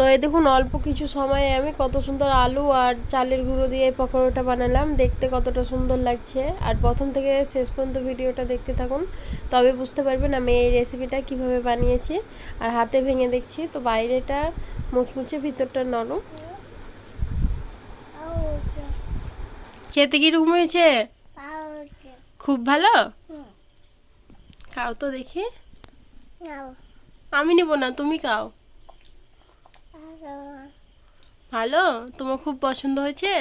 তো এই দেখুন অল্প কিছু সময়ে আমি কত সুন্দর আলু আর চালের গুঁড়ো দিয়ে পকোড়াটা বানালাম। দেখতে কতটা সুন্দর লাগছে। আর প্রথম থেকে শেষ পর্যন্ত ভিডিওটা দেখতে থাকুন। তবে বুঝতে পারবেন আমি এই রেসিপিটা কীভাবে বানিয়েছি। আর হাতে ভেঙে দেখছি তো বাইরেটা মুচমুচে ভিতরটা নরম। খেতে কীরকম হয়েছে? খুব ভালো? খাও তো দেখি। আমি নেব না তুমি খাও। ভালো? তোমার খুব পছন্দ হয়েছে?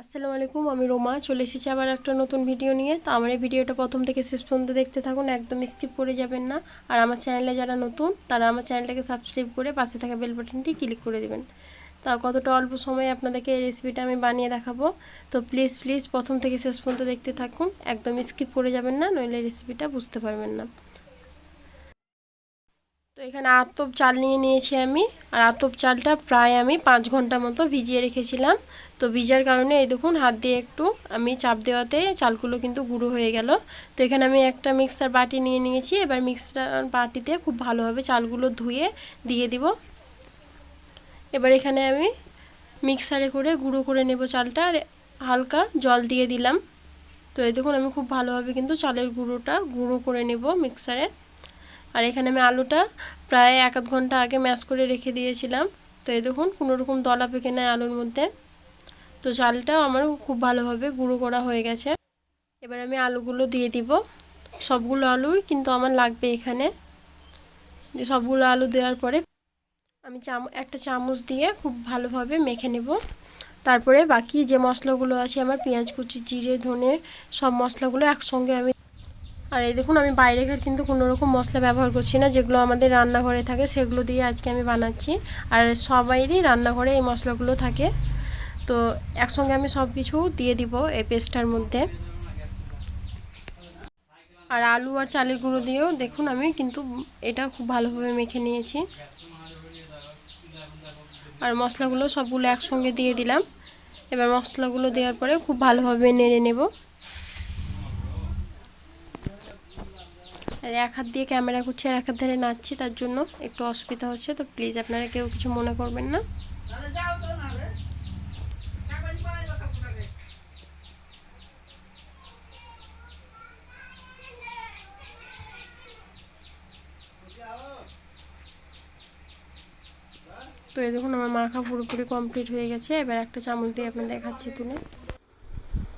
আসসালামু আলাইকুম, আমি রোমা। চলে এসেছি আবার একটা নতুন ভিডিও নিয়ে। তো আমার এই ভিডিওটা প্রথম থেকে শেষ পর্যন্ত দেখতে থাকুন, একদম স্কিপ করে যাবেন না। আর আমার চ্যানেলে যারা নতুন, তারা আমার চ্যানেলটাকে সাবস্ক্রাইব করে পাশে থাকা বেল বাটনটি ক্লিক করে দেবেন। তা কতটা অল্প সময়ে আপনাদেরকে এই রেসিপিটা আমি বানিয়ে দেখাবো। তো প্লিজ প্লিজ প্রথম থেকে শেষ পর্যন্ত দেখতে থাকুন, একদম স্কিপ করে যাবেন না, নইলে রেসিপিটা বুঝতে পারবেন না। তো এখানে আতপ চাল নিয়ে নিয়েছি আমি। আর আতপ চালটা প্রায় আমি পাঁচ ঘণ্টা মতো ভিজিয়ে রেখেছিলাম। তো ভিজার কারণে এই দেখুন, হাত দিয়ে একটু আমি চাপ দেওয়াতে চালগুলো কিন্তু গুঁড়ো হয়ে গেল। তো এখানে আমি একটা মিক্সার বাটি নিয়ে নিয়েছি। এবার মিক্সার বাটিতে খুব ভালোভাবে চালগুলো ধুয়ে দিয়ে দিব। এবার এখানে আমি মিক্সারে করে গুঁড়ো করে নেব চালটা আর হালকা জল দিয়ে দিলাম। তো এই দেখুন, আমি খুব ভালোভাবে কিন্তু চালের গুঁড়োটা গুঁড়ো করে নেব মিক্সারে। আর এখানে আমি আলুটা প্রায় এক আধ ঘণ্টা আগে ম্যাশ করে রেখে দিয়েছিলাম। তো এই দেখুন, কোনো রকম দলা পেকে নেয় আলুর মধ্যে। তো চালটাও আমার খুব ভালোভাবে গুঁড়ো করা হয়ে গেছে। এবার আমি আলুগুলো দিয়ে দিব। সবগুলো আলুই কিন্তু আমার লাগবে এখানে। যে সবগুলো আলু দেওয়ার পরে আমি চাম একটা চামচ দিয়ে খুব ভালোভাবে মেখে নেব। তারপরে বাকি যে মশলাগুলো আছে, আমার পেঁয়াজ কুচি, জিরে, ধনে, সব মশলাগুলো একসঙ্গে আমি আর এই দেখুন, আমি বাইরেকার কিন্তু কোনো রকম মশলা ব্যবহার করছি না। যেগুলো আমাদের রান্নাঘরে থাকে, সেগুলো দিয়ে আজকে আমি বানাচ্ছি। আর সবাইরই রান্নাঘরে এই মশলাগুলো থাকে। তো একসঙ্গে আমি সব কিছু দিয়ে দিব এই পেস্টটার মধ্যে। আর আলু আর চালের গুঁড়ো দিয়েও দেখুন, আমি কিন্তু এটা খুব ভালোভাবে মেখে নিয়েছি। আর মশলাগুলো সবগুলো একসঙ্গে দিয়ে দিলাম। এবার মশলাগুলো দেওয়ার পরে খুব ভালোভাবে নেড়ে নেব। এক হাত দিয়ে ক্যামেরা করছি আর এক হাত ধরে নাচছি তার জন্য একটু অসুবিধা হচ্ছে। তো প্লিজ আপনারা কেউ কিছু মনে করবেন না। তো এই দেখুন আমার মাখা পুরোপুরি কমপ্লিট হয়ে গেছে। এবার একটা চামচ দিয়ে আপনার দেখাচ্ছি তুলে।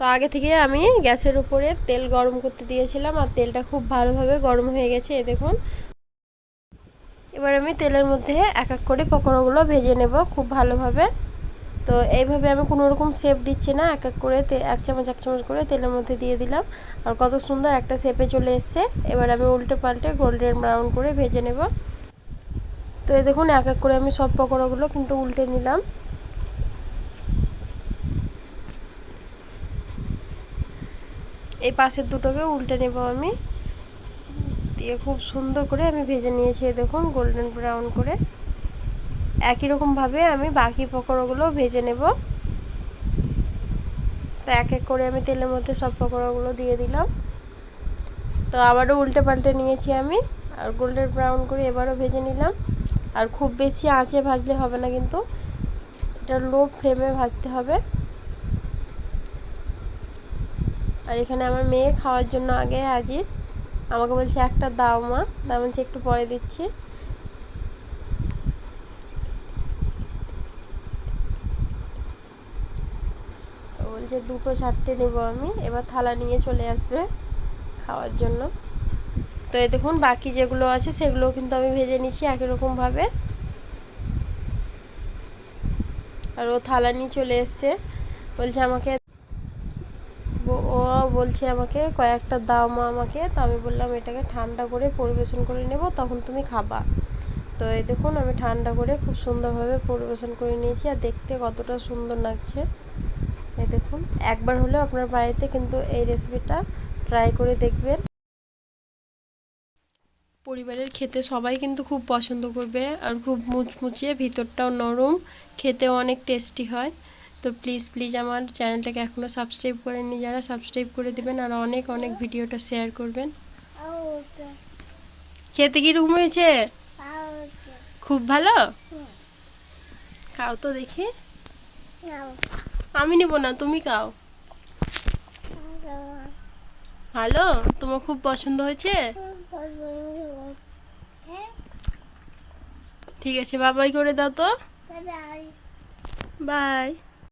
তো আগে থেকে আমি গ্যাসের উপরে তেল গরম করতে দিয়েছিলাম আর তেলটা খুব ভালোভাবে গরম হয়ে গেছে এ দেখুন। এবার আমি তেলের মধ্যে এক এক করে পকোড়াগুলো ভেজে নেব খুব ভালোভাবে। তো এইভাবে আমি কোনো রকম শেপ দিচ্ছি না, এক এক করে এক চামচ এক চামচ করে তেলের মধ্যে দিয়ে দিলাম। আর কত সুন্দর একটা শেপে চলে এসছে। এবার আমি উল্টে পাল্টে গোল্ডেন ব্রাউন করে ভেজে নেব। তো এই দেখুন, এক এক করে আমি সব পকোড়াগুলো কিন্তু উল্টে নিলাম। এই পাশের দুটোকে উল্টে নেব আমি। দিয়ে খুব সুন্দর করে আমি ভেজে নিয়েছি দেখুন গোল্ডেন ব্রাউন করে। একই রকমভাবে আমি বাকি পকোড়াগুলো ভেজে নেব। তো এক এক করে আমি তেলের মধ্যে সব পকোড়াগুলো দিয়ে দিলাম। তো আবারও উল্টে পাল্টে নিয়েছি আমি, আর গোল্ডেন ব্রাউন করে এবারও ভেজে নিলাম। আর খুব বেশি আঁচে ভাজলে হবে না কিন্তু, এটা লো ফ্লেমে ভাজতে হবে। আর এখানে আমার মেয়ে খাওয়ার জন্য আগে হাজির। আমাকে বলছে, একটা দাও মা। তা বলছে, একটু পরে দিচ্ছি। বলছে, দুটো চারটে নেব আমি। এবার থালা নিয়ে চলে আসবে খাওয়ার জন্য। তো এ দেখুন, বাকি যেগুলো আছে, সেগুলো কিন্তু আমি ভেজে নিচ্ছি একই রকমভাবে আর ও থালা নিয়ে চলে এসছে। বলছে, আমাকে বলছে আমাকে, কয়েকটা দাও মা আমাকে। তো আমি বললাম, এটাকে ঠান্ডা করে পরিবেশন করে নেব, তখন তুমি খাবা। তো এই দেখুন, আমি ঠান্ডা করে খুব সুন্দরভাবে পরিবেশন করে নিয়েছি, আর দেখতে কতটা সুন্দর লাগছে। এই দেখুন, একবার হলেও আপনার বাড়িতে কিন্তু এই রেসিপিটা ট্রাই করে দেখবেন। পরিবারের খেতে সবাই কিন্তু খুব পছন্দ করবে, আর খুব মুচমুচে, ভিতরটাও নরম, খেতেও অনেক টেস্টি হয়। তো প্লিজ প্লিজ আমার চ্যানেলটাকে এখনও সাবস্ক্রাইব করেননি যারা সাবস্ক্রাইব করে দেবেন আর অনেক অনেক ভিডিওটা শেয়ার করবেন। খেতে কীরকম হয়েছে? খুব ভালো? খাও তো দেখি। আমি নেব না তুমি খাও। ভালো? তোমার খুব পছন্দ হয়েছে? ঠিক আছে বাবাই করে দাও তো। বাই